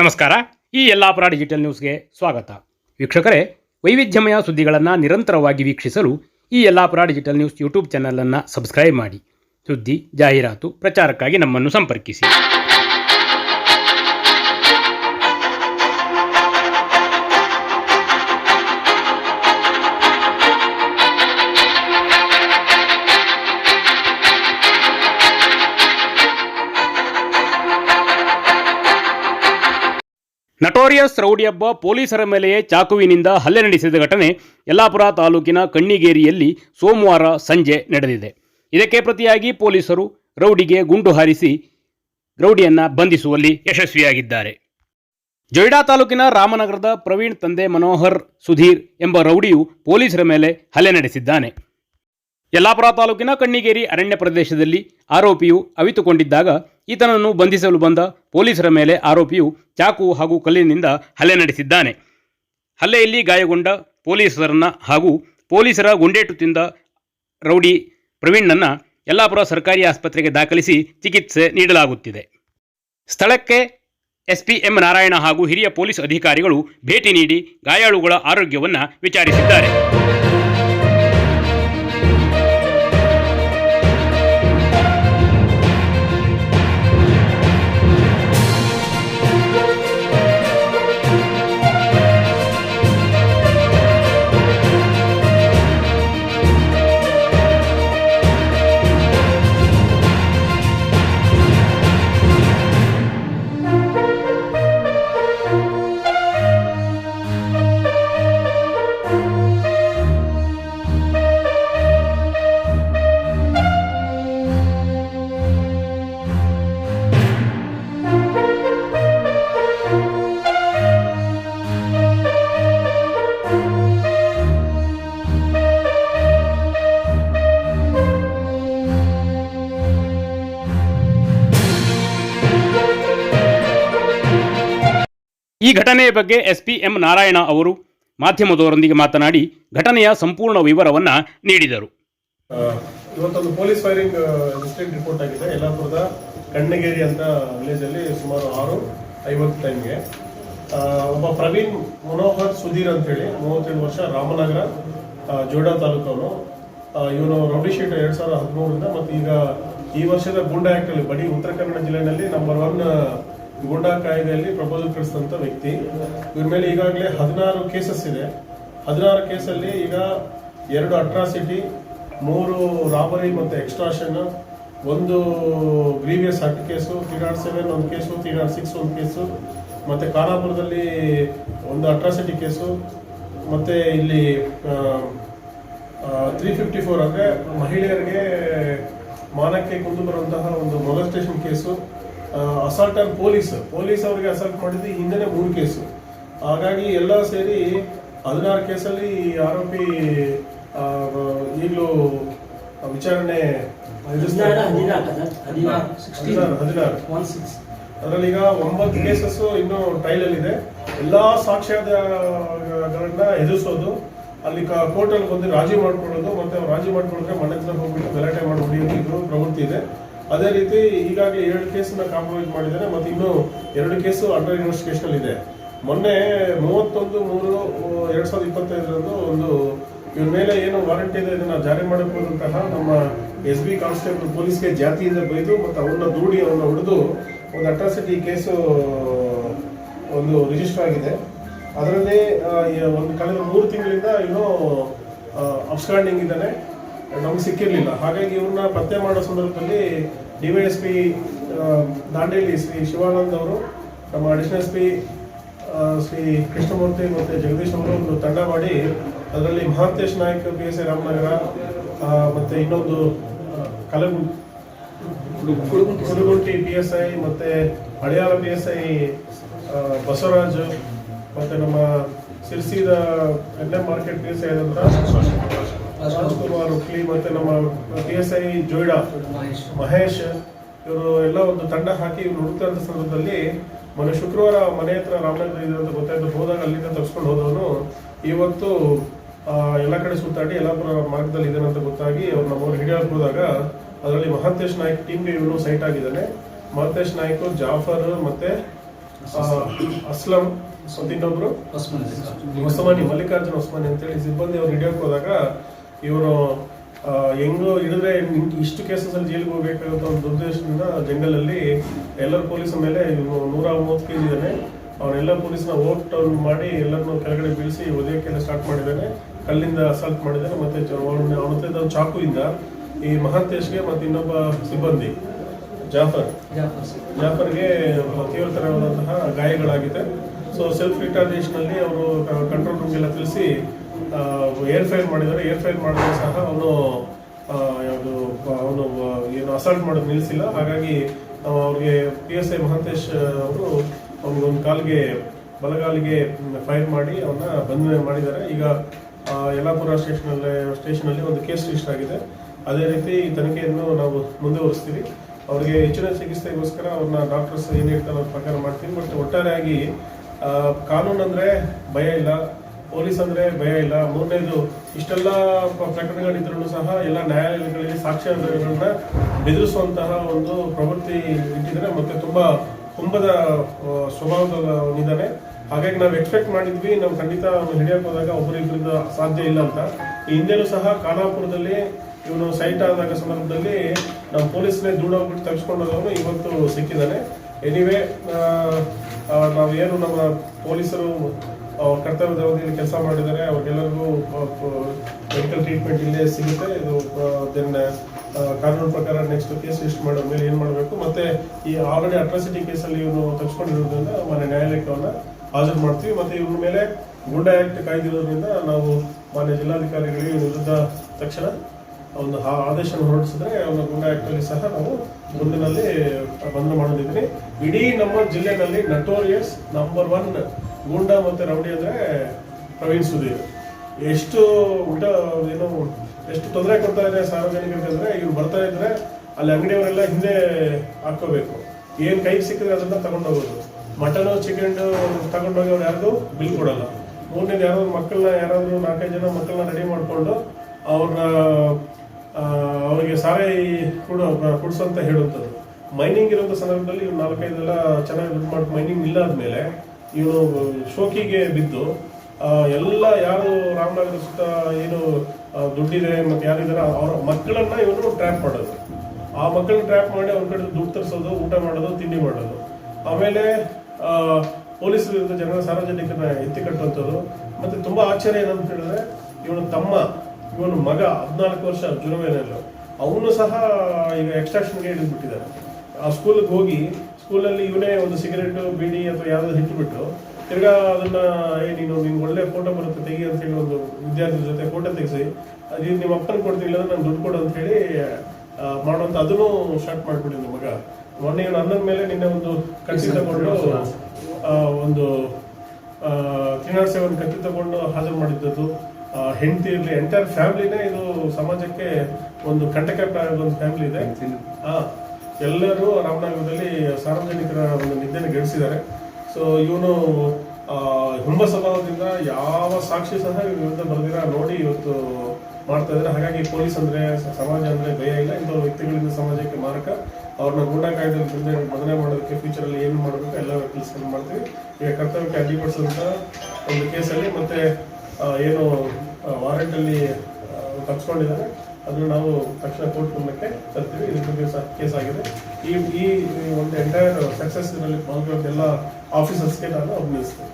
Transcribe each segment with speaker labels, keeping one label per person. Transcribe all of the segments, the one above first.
Speaker 1: ನಮಸ್ಕಾರ. ಈ ಯಲ್ಲಾಪುರ ಡಿಜಿಟಲ್ ನ್ಯೂಸ್ಗೆ ಸ್ವಾಗತ. ವೀಕ್ಷಕರೇ, ವೈವಿಧ್ಯಮಯ ಸುದ್ದಿಗಳನ್ನು ನಿರಂತರವಾಗಿ ವೀಕ್ಷಿಸಲು ಈ ಯಲ್ಲಾಪುರ ಡಿಜಿಟಲ್ ನ್ಯೂಸ್ ಯೂಟ್ಯೂಬ್ ಚಾನಲನ್ನು ಸಬ್ಸ್ಕ್ರೈಬ್ ಮಾಡಿ. ಸುದ್ದಿ, ಜಾಹೀರಾತು, ಪ್ರಚಾರಕ್ಕಾಗಿ ನಮ್ಮನ್ನು ಸಂಪರ್ಕಿಸಿ. ನಟೋರಿಯಸ್ ರೌಡಿಯೊಬ್ಬ ಪೊಲೀಸರ ಮೇಲೆಯೇ ಚಾಕುವಿನಿಂದ ಹಲ್ಲೆ ನಡೆಸಿದ ಘಟನೆ ಯಲ್ಲಾಪುರ ತಾಲೂಕಿನ ಕಣ್ಣಿಗೇರಿಯಲ್ಲಿ ಸೋಮವಾರ ಸಂಜೆ ನಡೆದಿದೆ. ಇದಕ್ಕೆ ಪ್ರತಿಯಾಗಿ ಪೊಲೀಸರು ರೌಡಿಗೆ ಗುಂಡು ಹಾರಿಸಿ ರೌಡಿಯನ್ನು ಬಂಧಿಸುವಲ್ಲಿ ಯಶಸ್ವಿಯಾಗಿದ್ದಾರೆ. ಜೊಯ್ಡಾ ತಾಲೂಕಿನ ರಾಮನಗರದ ಪ್ರವೀಣ್ ತಂದೆ ಮನೋಹರ್ ಸುಧೀರ್ ಎಂಬ ರೌಡಿಯು ಪೊಲೀಸರ ಮೇಲೆ ಹಲ್ಲೆ ನಡೆಸಿದ್ದಾನೆ. ಯಲ್ಲಾಪುರ ತಾಲೂಕಿನ ಕಣ್ಣಿಗೇರಿ ಅರಣ್ಯ ಪ್ರದೇಶದಲ್ಲಿ ಆರೋಪಿಯು ಅವಿತುಕೊಂಡಿದ್ದಾಗ ಈತನನ್ನು ಬಂಧಿಸಲು ಬಂದ ಪೊಲೀಸರ ಮೇಲೆ ಆರೋಪಿಯು ಚಾಕು ಹಾಗೂ ಕಲ್ಲಿನಿಂದ ಹಲ್ಲೆ ನಡೆಸಿದ್ದಾನೆ. ಹಲ್ಲೆಯಲ್ಲಿ ಗಾಯಗೊಂಡ ಪೊಲೀಸರನ್ನ ಹಾಗೂ ಪೊಲೀಸರ ಗುಂಡೇಟು ತಿಂದ ರೌಡಿ ಪ್ರವೀಣ್ನನ್ನು ಯಲ್ಲಾಪುರ ಸರ್ಕಾರಿ ಆಸ್ಪತ್ರೆಗೆ ದಾಖಲಿಸಿ ಚಿಕಿತ್ಸೆ ನೀಡಲಾಗುತ್ತಿದೆ. ಸ್ಥಳಕ್ಕೆ ಎಸ್ಪಿ ಎಂ ನಾರಾಯಣ ಹಾಗೂ ಹಿರಿಯ ಪೊಲೀಸ್ ಅಧಿಕಾರಿಗಳು ಭೇಟಿ ನೀಡಿ ಗಾಯಾಳುಗಳ ಆರೋಗ್ಯವನ್ನು ವಿಚಾರಿಸಿದ್ದಾರೆ. ಈ ಘಟನೆಯ ಬಗ್ಗೆ ಎಸ್ಪಿ ಎಂ ನಾರಾಯಣ ಅವರು ಮಾಧ್ಯಮದವರೊಂದಿಗೆ ಮಾತನಾಡಿ ಘಟನೆಯ ಸಂಪೂರ್ಣ ವಿವರವನ್ನು ನೀಡಿದರು.
Speaker 2: ಇವತ್ತೊಂದು ಪೊಲೀಸ್ ಫೈರಿಂಗ್ ಇನ್ಸಿಡೆಂಟ್ ರಿಪೋರ್ಟ್ ಆಗಿದೆ. ಯಲ್ಲಾಪುರದ ಕಣ್ಣಗೇರಿ ಅಂತ ವಿಲೇಜ್ ಅಲ್ಲಿ ಸುಮಾರು ಆರು ಐವತ್ತು ಟೈಮ್ಗೆ ಒಬ್ಬ ಪ್ರವೀಣ್ ಮನೋಹರ್ ಸುಧೀರ್ ಅಂತ ಹೇಳಿ ಮೂವತ್ತೇಳು ವರ್ಷ, ರಾಮನಗರ ಜೋಡಾ ತಾಲೂಕವನು. ಇವನು ರೌಡಿ ಶೀಟ್ ಎರಡ್ ಸಾವಿರದ ಹದಿಮೂರರಿಂದ, ಮತ್ತು ಈಗ ಈ ವರ್ಷದ ಗೂಂಡಾ ಅಲ್ಲಿ ಬರೀ ಉತ್ತರ ಕನ್ನಡ ಜಿಲ್ಲೆಯಲ್ಲಿ ನಂಬರ್ ಒನ್ ಗೂಂಡಾ ಕಾಯ್ದೆಯಲ್ಲಿ ಪ್ರಪೋಸಲ್ ಕಳಿಸಿದಂತ ವ್ಯಕ್ತಿ. ಇವ್ರ ಮೇಲೆ ಈಗಾಗಲೇ ಹದಿನಾರು ಕೇಸಸ್ ಇದೆ. ಹದಿನಾರು ಕೇಸಲ್ಲಿ ಈಗ ಎರಡು ಅಟ್ರಾಸಿಟಿ ಮೂರು ರಾಬರಿ ಮತ್ತು ಎಕ್ಸ್ಟ್ರಾಷನ್ ಒಂದು grievous hurt case three naught seven ಒಂದು ಕೇಸು ತ್ರೀ ನಾಟ್ ಸಿಕ್ಸ್ ಒಂದು ಕೇಸು ಮತ್ತೆ ಖಾನಾಪುರದಲ್ಲಿ ಒಂದು ಅಟ್ರಾಸಿಟಿ ಕೇಸು ಮತ್ತೆ ಇಲ್ಲಿ ತ್ರೀ ಫಿಫ್ಟಿ ಫೋರ್ ಅಂದರೆ ಮಹಿಳೆಯರಿಗೆ ಮಾನಕ್ಕೆ ಕುಂದು ಬರುವಂತಹ ಒಂದು molestation case assault on police police ಅವರಿಗೆ ಅಸಾಲ್ಟ್ ಮಾಡಿದ್ದು ಹಿಂದೆ ಹಿಂದೆನೆ ಮೂರು ಕೇಸು. ಹಾಗಾಗಿ ಎಲ್ಲ ಸೇರಿ ಹದಿನಾರು ಕೇಸಲ್ಲಿ ಈ ಆರೋಪಿ ಈಗಲೂ ವಿಚಾರಣೆ ಅದರಲ್ಲಿ ಈಗ ಒಂಬತ್ತು ಕೇಸಸ್ ಇನ್ನು ಟ್ರಯಲ್ ಅಲ್ಲಿ ಇದೆ ಎಲ್ಲಾ ಸಾಕ್ಷ್ಯಾಧಾರಗಳನ್ನ ಎದುರಿಸೋದು ಅಲ್ಲಿ ಕೋರ್ಟ್ ಅಲ್ಲಿ ಬಂದು ರಾಜಿ ಮಾಡ್ಕೊಳ್ಳೋದು ಮತ್ತೆ ರಾಜಿ ಮಾಡ್ಕೊಂಡ್ರೆ ಮನೆ ಹತ್ರ ಹೋಗ್ಬಿಟ್ಟು ಗಲಾಟೆ ಮಾಡಿ ಹೊಡಿಯೋದು ಇದು ಪ್ರವೃತ್ತಿ ಇದೆ. ಅದೇ ರೀತಿ ಈಗಾಗಲೇ ಎರಡು ಕೇಸನ್ನ ಕಾಂಪ್ರಮೈಸ್ ಮಾಡಿದ್ದಾರೆ ಮತ್ತೆ ಇನ್ನು ಎರಡು ಕೇಸು ಅಂಡರ್ ಇನ್ವೆಸ್ಟಿಗೇಷನ್ ಇದೆ. ಮೊನ್ನೆ ಮೂವತ್ತೊಂದು, ಮೂರು ಎರಡ್ ಸಾವಿರದ ಇಪ್ಪತ್ತೈದರಂದು ಒಂದು ಇವ್ರ ಮೇಲೆ ಏನು ವಾರಂಟ್ ಇದೆ, ಇದನ್ನ ಜಾರಿ ಮಾಡಿಕೊಂಡಂತಹ ನಮ್ಮ ಎಸ್ ಬಿ ಕಾನ್ಸ್ಟೇಬಲ್ ಪೊಲೀಸ್ಗೆ ಜಾತಿಯಿಂದ ಬೈದು ಮತ್ತು ಅವನ್ನ ದೂಡಿ ಅವನ್ನ ಹೊಡೆದು ಒಂದು ಅಟ್ರಾಸಿಟಿ ಕೇಸು, ಒಂದು ರಿಜಿಸ್ಟರ್ ಆಗಿದೆ. ಅದರಲ್ಲಿ ಒಂದು ಕಳೆದ ಮೂರು ತಿಂಗಳಿಂದ ಇನ್ನೂ ಅಪ್ಸ್ಟ್ಯಾಂಡಿಂಗ್ ಇದ್ದಾನೆ. ನಮ್ಗೆ ಸಿಕ್ಕಿರಲಿಲ್ಲ. ಹಾಗಾಗಿ ಇವ್ರನ್ನ ಪತ್ತೆ ಮಾಡೋ ಸಂದರ್ಭದಲ್ಲಿ ಡಿವೈಎಸ್ಪಿ ದಾಂಡೇಲಿ ಶ್ರೀ ಶಿವಾನಂದ್ ಅವರು, ನಮ್ಮ additional S P Shri Krishnamurthy ಮತ್ತು ಜಗದೀಶ್ ಅವರು ಒಂದು ತಂಡ ಮಾಡಿ ಅದರಲ್ಲಿ Mahantesh Nayak, P S I Ramanagara ಮತ್ತು ಇನ್ನೊಂದು ಕಲಗು ಕುಡುಗುಂಟಿ ಪಿ ಎಸ್ ಐ ಮತ್ತೆ Haliyal P S I Basavaraj ಮತ್ತೆ ನಮ್ಮ ಸಿರ್ಸಿದ ಎಲ್ಲ ಮಾರ್ಕೆಟ್ ಪಿ ಎಸ್ ಐ ಆದಂತ ರಾಜ್ಕುಮಾರ್ ಉಕ್ಲಿ ಮತ್ತೆ ನಮ್ಮ P S I Joida
Speaker 3: Mahesh.
Speaker 2: ಇವರು ಎಲ್ಲ ಒಂದು ತಂಡ ಹಾಕಿ ಇವ್ರು ಹುಡುಕ್ತಾ ಸಂದರ್ಭದಲ್ಲಿ ಮೊನ್ನೆ ಶುಕ್ರವಾರ ಮನೆ ಹತ್ರ ರಾಮನಗರ ಇದೆ ಅಂತ ಗೊತ್ತಾಯ್ತು. ಹೋದಾಗ ಅಲ್ಲಿಂದ ತಪ್ಸ್ಕೊಂಡು ಹೋದವನು. ಇವತ್ತು ಎಲ್ಲ ಕಡೆ ಸುತ್ತಾಡಿ ಯಲ್ಲಾಪುರ ಮಾರ್ಗದಲ್ಲಿ ಇದ್ದಾನೆ ಅಂತ ಗೊತ್ತಾಗಿ ಅವ್ರು ನಮ್ಮವ್ರು ಹಿಡಿಯಕ್ಕೆ ಹೋದಾಗ ಅದರಲ್ಲಿ ಮಹಾಂತೇಶ್ ನಾಯ್ಕ್ ಟೀಮ್ಗೆ ಇವನು ಸೈಟ್ ಆಗಿದ್ದಾನೆ. ಮಹಾಂತೇಶ್ ನಾಯ್ಕು ಜಾಫರ್ ಮತ್ತೆ ಅಸ್ಲಂ ಇನ್ನೊಬ್ರು. ಮಲ್ಲಿಕಾರ್ಜುನ್ ಮಲ್ಲಿಕಾರ್ಜುನ ಅಂತ ಅಂತೇಳಿ ಸಿಬ್ಬಂದಿ ಅವ್ರು ಹಿಡಿಯೋಕೆ ಹೋದಾಗ ಇವನು ಹೆಂಗೋ ಹಿಡಿದ್ರೆ ಇಷ್ಟು ಕೇಸಸ್ ಅಲ್ಲಿ ಜೈಲಿಗೆ ಹೋಗ್ಬೇಕಾಗುತ್ತೆ ಒಂದು ದುರುದ್ದೇಶದಿಂದ ಜಂಗಲಲ್ಲಿ ಎಲ್ಲರ ಪೊಲೀಸ್ ಮೇಲೆ ನೂರ ಮೂವತ್ತು ಕೆ ಜಿ ಇದ್ದಾನೆ ಅವನೆಲ್ಲ ಪೊಲೀಸ್ನ ಓಟ್ ಮಾಡಿ ಎಲ್ಲರನ್ನೂ ಕೆಳಗಡೆ ಬೀಳಿಸಿ ಒದೆಯಕ್ಕೆಲ್ಲ ಸ್ಟಾರ್ಟ್ ಮಾಡಿದ್ದಾನೆ ಕಲ್ಲಿಂದ ಅಸಾಲ್ಟ್ ಮಾಡಿದ್ದಾನೆ ಮತ್ತೆ ಅವನ ಚಾಕು ಚಾಕುವಿಂದ ಈ ಮಹಾಂತೇಶ್ಗೆ ಮತ್ತೆ ಇನ್ನೊಬ್ಬ ಸಿಬ್ಬಂದಿ ಜಾಫರ್. ಜಾಫರ್ಗೆ ತೀವ್ರತರವಾದಂತಹ ಗಾಯಗಳಾಗಿದೆ ಸೊ ಸೆಲ್ಫ್ ರಿಟಾರ್ಡೇಷನಲ್ಲಿ ಅವರು ಕಂಟ್ರೋಲ್ ರೂಮ್ಗೆಲ್ಲ ತಿಳಿಸಿ ಏರ್ ಫೈರ್ ಮಾಡಿದ್ದಾರೆ. ಏರ್ ಫೈರ್ ಮಾಡಿದ್ರೆ ಸಹ ಅವನು ಯಾವುದು, ಅವನು ಏನು ಅಸಾಲ್ಟ್ ಮಾಡೋದು ನಿಲ್ಲಿಸಿಲ್ಲ. ಹಾಗಾಗಿ ಅವ್ರಿಗೆ ಪಿ ಎಸ್ ಐ ಮಹಾಂತೇಶ್ ಅವರು ಅವನಿಗೊಂದು ಕಾಲಿಗೆ, ಬಲಗಾಲಿಗೆ ಫೈರ್ ಮಾಡಿ ಅವನ್ನ ಬಂಧನ ಮಾಡಿದ್ದಾರೆ. ಈಗ ಯಲ್ಲಾಪುರ ಸ್ಟೇಷನಲ್ಲಿ ಸ್ಟೇಷನಲ್ಲಿ ಒಂದು ಕೇಸ್ ರಿಜಿಸ್ಟರ್ ಆಗಿದೆ. ಅದೇ ರೀತಿ ಈ ತನಿಖೆಯನ್ನು ನಾವು ಮುಂದುವರಿಸ್ತೀವಿ. ಅವರಿಗೆ ಹೆಚ್ಚಿನ ಚಿಕಿತ್ಸೆಗೋಸ್ಕರ ಅವ್ರನ್ನ ಡಾಕ್ಟರ್ಸ್ ಏನು ಹೇಳ್ತಾರೆ ಪ್ರಕಾರ ಮಾಡ್ತೀವಿ. ಬಟ್ ಒಟ್ಟಾರೆಯಾಗಿ ಕಾನೂನು ಅಂದರೆ ಭಯ ಇಲ್ಲ. ಪೊಲೀಸ್ ಅಂದರೆ ಭಯ ಇಲ್ಲ. ಮೂರನೇದು, ಇಷ್ಟೆಲ್ಲ ಪ್ರ- ಪ್ರಕರಣಗಳಿದ್ರೂ ಸಹ ಎಲ್ಲ ನ್ಯಾಯಾಲಯಗಳಲ್ಲಿ ಸಾಕ್ಷ್ಯಗಳನ್ನ ಬೆದರಿಸುವಂತಹ ಒಂದು ಪ್ರವೃತ್ತಿ ಇಟ್ಟಿದ್ದಾರೆ. ಮತ್ತೆ ತುಂಬಾ ಕುಂಭದ ಸ್ವಭಾವದವನಿದ್ದಾನೆ ಹಾಗಾಗಿ ನಾವು ಎಕ್ಸ್ಪೆಕ್ಟ್ ಮಾಡಿದ್ವಿ. ನಾವು ಖಂಡಿತ ಅವನು ಹಿಡಿಯಕ್ಕೆ ಹೋದಾಗ ಒಬ್ಬರಿಬ್ಬರಿಂದ ಸಾಧ್ಯ ಇಲ್ಲ ಅಂತ. ಈ ಹಿಂದೆನೂ ಸಹ ಖಾನಾಪುರದಲ್ಲಿ ಇವನು ಸೈಟ್ ಆದಾಗ ಸಂದರ್ಭದಲ್ಲಿ ನಾವು ಪೊಲೀಸ್ನೇ ದೂಡೋಗ್ಬಿಟ್ಟು ತೆಗೆಸ್ಕೊಂಡು ಹೋದವನು ಇವತ್ತು ಸಿಕ್ಕಿದ್ದಾನೆ. ಎನಿವೇ ನಾವೇನು ನಮ್ಮ ಪೊಲೀಸರು ಅವ್ರ ಕರ್ತವ್ಯದ ಅವಧಿಯಲ್ಲಿ ಕೆಲಸ ಮಾಡಿದರೆ ಅವ್ರಿಗೆಲ್ಲರಿಗೂ ಮೆಡಿಕಲ್ ಟ್ರೀಟ್ಮೆಂಟ್ ಇಲ್ಲೇ ಸಿಗುತ್ತೆ. ಇದು ದೆನ್ ಕಾನೂನು ಪ್ರಕಾರ ನೆಕ್ಸ್ಟ್ ಕೇಸ್ ರಿಜಿಸ್ಟರ್ ಮಾಡೋ ಮೇಲೆ ಏನು ಮಾಡಬೇಕು? ಮತ್ತೆ ಈ ಆಲ್ರೆಡಿ ಅಟ್ರಾಸಿಟಿ ಕೇಸಲ್ಲಿ ಇವನು ತಪ್ಪಿಸ್ಕೊಂಡಿರೋದ್ರಿಂದ ಮಾನ್ಯ ನ್ಯಾಯಾಲಯಕ್ಕೆ ಹಾಜರು ಮಾಡ್ತೀವಿ. ಮತ್ತೆ ಇವ್ರ ಮೇಲೆ ಗುಂಡಾ ಆಕ್ಟ್ ಕಾಯ್ದಿರೋದ್ರಿಂದ ನಾವು ಮಾನ್ಯ ಜಿಲ್ಲಾಧಿಕಾರಿಗಳಿಗೆ ವಿರುದ್ಧ ತಕ್ಷಣ ಒಂದು ಆದೇಶ ಹೊರಡಿಸಿದ್ರೆ ಅವನ ಗುಂಡಾ ಆಕ್ಟ್ ಅಲ್ಲಿ ಸಹ ನಾವು ಮುಂದಿನಲ್ಲಿ ಬಂದ್ ಮಾಡೋದಿದ್ರಿ ಇಡೀ ನಮ್ಮ ಜಿಲ್ಲೆನಲ್ಲಿ ನಟೋರಿಯಸ್ ನಂಬರ್ ಒನ್ ಗೂಂಡಾ ಮತ್ತೆ ರೌಡಿ ಅಂದ್ರೆ ಪ್ರವೀಣ್ ಸುಧೀರ್ ಎಷ್ಟು ಊಟ ಏನು, ಎಷ್ಟು ತೊಂದರೆ ಕೊಡ್ತಾ ಇದೆ ಸಾರ್ವಜನಿಕರಿಗೆ ಅಂದ್ರೆ, ಇವ್ರು ಬರ್ತಾ ಇದ್ರೆ ಅಲ್ಲಿ ಅಂಗಡಿಯವರೆಲ್ಲ ಹಿಂದೆ ಹಾಕೋಬೇಕು ಏನು ಕೈಗೆ ಸಿಕ್ಕಿದ್ರೆ ಅದನ್ನ ತಗೊಂಡೋಗೋದು. ಮಟನ್ ಚಿಕನ್ ತಗೊಂಡೋಗಿ ಅವ್ರು ಯಾರಿಗೂ ಬಿಲ್ ಕೊಡಲ್ಲ. ಮೂರನೇದು ಯಾರಾದ್ರೂ ಮಕ್ಕಳನ್ನ ಯಾರಾದರೂ ನಾಲ್ಕೈದು ಜನ ಮಕ್ಕಳನ್ನ ರೆಡಿ ಮಾಡಿಕೊಂಡು ಅವ್ರನ್ನ ಅವರಿಗೆ ಸಾರಾಯಿ ಕೊಡು ಅಂತ ಹೇಳುವಂಥದ್ದು. ಮೈನಿಂಗ್ ಇರುವಂಥ ಸಂದರ್ಭದಲ್ಲಿ ಇವ್ರು ನಾಲ್ಕೈದೆಲ್ಲ ಚೆನ್ನಾಗಿ ದುಡ್ಡು ಮಾಡಿ ಮೈನಿಂಗ್ ಇಲ್ಲ ಆದ್ಮೇಲೆ ಇವನು ಶೋಕಿಗೆ ಬಿದ್ದು ಎಲ್ಲ ಯಾರು ರಾಮನಗರ ಸುತ್ತ ಏನು ದುಡ್ಡಿದೆ ಮತ್ತೆ ಯಾರಿದ್ದಾರೆ, ಅವ್ರ ಮಕ್ಕಳನ್ನ ಇವನು ಟ್ರ್ಯಾಪ್ ಮಾಡೋದು. ಆ ಮಕ್ಕಳನ್ನ ಟ್ರ್ಯಾಪ್ ಮಾಡಿ ಅವ್ರ ಕಡೆ ದುಡ್ಡು ತರಿಸೋದು, ಊಟ ಮಾಡೋದು, ತಿಂಡಿ ಮಾಡೋದು. ಆಮೇಲೆ ಪೊಲೀಸ್ ವಿರುದ್ಧ ಜನ ಸಾರ್ವಜನಿಕರನ್ನ ಎತ್ತಿ ಕಟ್ಟುವಂಥದ್ದು. ಮತ್ತೆ ತುಂಬಾ ಆಶ್ಚರ್ಯ ಏನಂತ ಹೇಳಿದ್ರೆ ಇವನು ತಮ್ಮ, ಇವನು ಮಗ, ಹದಿನಾಲ್ಕು ವರ್ಷ ಜುನವೇನಲ್ಲ ಅವನು ಸಹ ಈಗ ಎಕ್ಸ್ಟ್ರಾಕ್ಷನ್ಗೆ ಇಳಿದ್ಬಿಟ್ಟಿದ್ದಾರೆ ಆ ಸ್ಕೂಲಿಗೆ ಹೋಗಿ ಸ್ಕೂಲಲ್ಲಿ ಇವನೇ ಒಂದು ಸಿಗರೇಟ್ ಬೀಡಿ ಅಥವಾ ಯಾವುದೋ ಹಿಟ್ಬಿಟ್ಟು ತಿರ್ಗಾ ಅದನ್ನ ಏ ನೀನು ನಿನ್ಗೆ ಒಳ್ಳೆ ಫೋಟೋ ಬರುತ್ತೆ ತೆಗಿ ಅಂತ ಹೇಳಿ ಒಂದು ವಿದ್ಯಾರ್ಥಿ ಜೊತೆ ಫೋಟೋ ತೆಗೆಸಿ ಅದು ನಿಮ್ಮ ಅಪ್ಪನ ಕೊಡ್ತೀನಿ ಇಲ್ಲ ನಾನು ದುಡ್ಡು ಕೊಡು ಅಂತ ಹೇಳಿ ಮಾಡೋಂತ ಮಾಡುವಂತ ಅದನ್ನು ಸ್ಟಾರ್ಟ್ ಮಾಡ್ಬಿಡಿ ಮಗ. ಮೊನ್ನೆ ಇವನು ಅನ್ನದ ಮೇಲೆ ನಿನ್ನೆ ಒಂದು ಕಟ್ಟಿ ತಗೊಂಡು ಒಂದು ತ್ರೀ ಸೇವನ್ ಕತ್ತಿ ತಗೊಂಡು ಹಾಜರು ಮಾಡಿದ್ದದ್ದು. ಹೆಂಡತಿ ಇರಲಿ ಎಂಟೈರ್ ಫ್ಯಾಮಿಲಿನೇ ಇದು ಸಮಾಜಕ್ಕೆ ಒಂದು ಕಂಟಕ ಒಂದು ಫ್ಯಾಮಿಲಿ ಇದೆ. ಆ, ಎಲ್ಲರೂ ರಾಮನಗರದಲ್ಲಿ ಸಾರ್ವಜನಿಕರ ಒಂದು ನಿದ್ದೆನ ಗೆಡಿಸಿದ್ದಾರೆ. ಸೊ ಇವನು ಹುಂಬ ಸ್ವಭಾವದಿಂದ ಯಾವ ಸಾಕ್ಷಿ ಸಹ ವಿರುದ್ಧ ಬರೆದಿರ ನೋಡಿ ಇವತ್ತು ಮಾಡ್ತಾ ಇದ್ದಾರೆ. ಹಾಗಾಗಿ ಪೊಲೀಸ್ ಅಂದ್ರೆ ಸಮಾಜ ಅಂದ್ರೆ ಭಯ ಇಲ್ಲ. ಇಂಥ ವ್ಯಕ್ತಿಗಳಿಂದ ಸಮಾಜಕ್ಕೆ ಮಾರಕ. ಅವ್ರನ್ನ ಗೂಂಡಾ ಕಾಯ್ದೆ ಮುಂದೆ ಬದನೆ ಮಾಡೋದಕ್ಕೆ ಫ್ಯೂಚರಲ್ಲಿ ಏನು ಮಾಡಬೇಕು, ಎಲ್ಲ ಕೆಲಸಗಳು ಮಾಡ್ತೀವಿ. ಈಗ ಕರ್ತವ್ಯಕ್ಕೆ ಅಡ್ಡಿಪಡಿಸಿದಂಥ ಒಂದು ಕೇಸಲ್ಲಿ ಮತ್ತೆ ಏನು ವಾರೆಂಟ್ ಅಲ್ಲಿ ಅದನ್ನು ನಾವು ತಕ್ಷಣ ಕೋರ್ಟ್ ಮುಂದಕ್ಕೆ ತರ್ತೀವಿ. ಇದ್ರ ಬಗ್ಗೆ ಕೇಸ್ ಆಗಿದೆ. ಈ ಈ ಒಂದು ಎಂಟೈರ್ ಸಕ್ಸಸ್ ಇದರಲ್ಲಿ ಪಾಲ್ಗೊಂಡ ಎಲ್ಲ ಆಫೀಸರ್ಸ್ಗೆ ನಾನು ಅಭಿನಯಿಸ್ತೇನೆ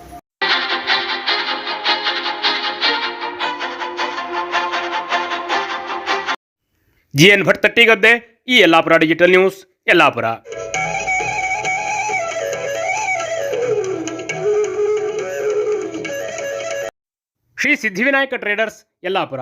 Speaker 1: ಜಿ ಎನ್ ಭಟ್ ತಟ್ಟಿ ಗದ್ದೆ ಈ Yellapur digital news, Yellapur. Shri Siddhivinayaka traders Yellapur.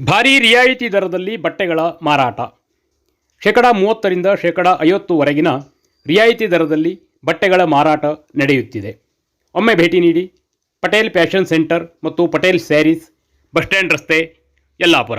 Speaker 1: ಭಾರೀ ರಿಯಾಯಿತಿ ದರದಲ್ಲಿ ಬಟ್ಟೆಗಳ ಮಾರಾಟ. ಶೇಕಡ ಮೂವತ್ತರಿಂದ ಶೇಕಡ ಐವತ್ತುವರೆಗಿನ ರಿಯಾಯಿತಿ ದರದಲ್ಲಿ ಬಟ್ಟೆಗಳ ಮಾರಾಟ ನಡೆಯುತ್ತಿದೆ. ಒಮ್ಮೆ ಭೇಟಿ ನೀಡಿ ಪಟೇಲ್ ಫ್ಯಾಷನ್ ಸೆಂಟರ್ ಮತ್ತು ಪಟೇಲ್ ಸ್ಯಾರೀಸ್, ಬಸ್ ಸ್ಟ್ಯಾಂಡ್ ರಸ್ತೆ, ಯಲ್ಲಾಪುರ.